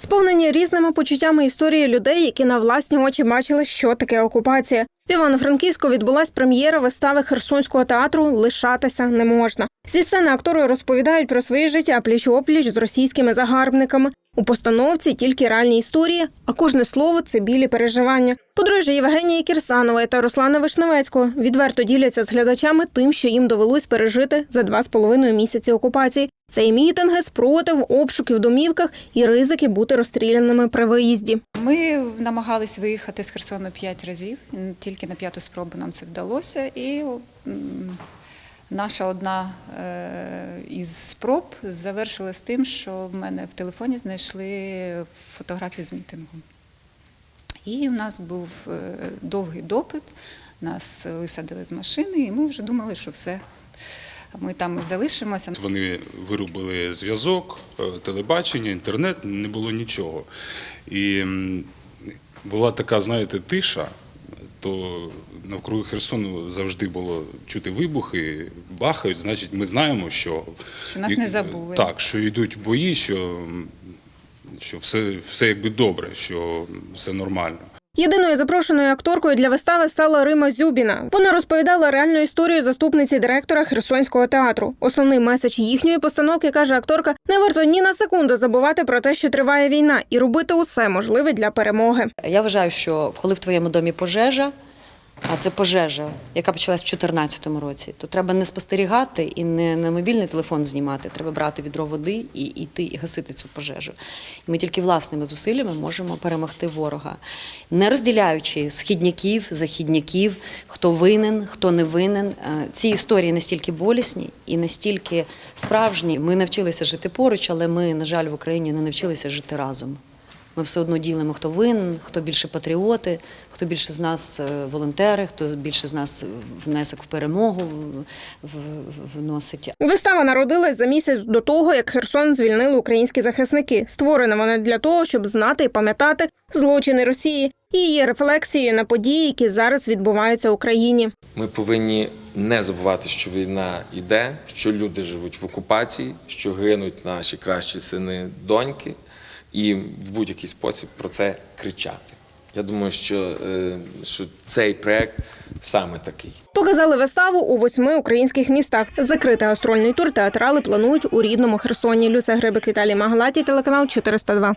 Сповнені різними почуттями історії людей, які на власні очі бачили, що таке окупація. В Івано-Франківську відбулась прем'єра вистави Херсонського театру Лишатися не можна. Зі сцени актори розповідають про своє життя пліч опліч з російськими загарбниками. У постановці тільки реальні історії, а кожне слово це білі переживання. Подружжя Євгенії Кірсанової та Руслана Вишневецького відверто діляться з глядачами тим, що їм довелось пережити за два з половиною місяці окупації. Це і мітинги, спротив, обшуки в домівках і ризики бути розстріляними при виїзді. Ми намагались виїхати з Херсону п'ять разів. Тільки на п'яту спробу нам це вдалося. І наша одна е, із спроб завершилась тим, що в мене в телефоні знайшли фотографію з мітингу. І в нас був е, довгий допит, нас висадили з машини, і ми вже думали, що все. Ми там і залишимося. Вони вирубили зв'язок, е, телебачення, інтернет, не було нічого. І була така, знаєте, тиша, то навкруги Херсону завжди було чути вибухи, бахають, значить, ми знаємо, що, Що нас не забули. Так, що йдуть бої, що, що все, все якби добре, що все нормально. Єдиною запрошеною акторкою для вистави стала Рима Зюбіна. Вона розповідала реальну історію заступниці директора Херсонського театру. Основний меседж їхньої постановки каже акторка: не варто ні на секунду забувати про те, що триває війна, і робити усе можливе для перемоги. Я вважаю, що коли в твоєму домі пожежа, а це пожежа, яка почалась в 2014 році, то треба не спостерігати і не на мобільний телефон знімати. Треба брати відро води і йти і гасити цю пожежу. І ми тільки власними зусиллями можемо перемогти ворога, не розділяючи східняків, західняків, хто винен, хто не винен. Е, Ці історії настільки болісні і настільки справжні. Ми навчилися жити поруч, але ми, на жаль, в Україні не навчилися жити разом. Ми все одно ділимо, хто винен, хто більше патріоти, хто більше з нас е, волонтери, хто більше з нас внесок в перемогу вносить. Вистава народилась за місяць до того, як Херсон звільнили українські захисники. Створена вона для того, щоб знати і пам'ятати злочини Росії і її рефлексією на події, які зараз відбуваються в Україні. Ми повинні не забувати, що війна йде, що люди живуть в окупації, що гинуть наші кращі сини, доньки, і в будь-який спосіб про це кричати. Я думаю, що, е, що цей проект саме такий. Показали виставу у восьми українських містах. Закрити гастрольний тур театрали планують у рідному Херсоні. Люся Грибик, Віталій Магалаті, телеканал 402.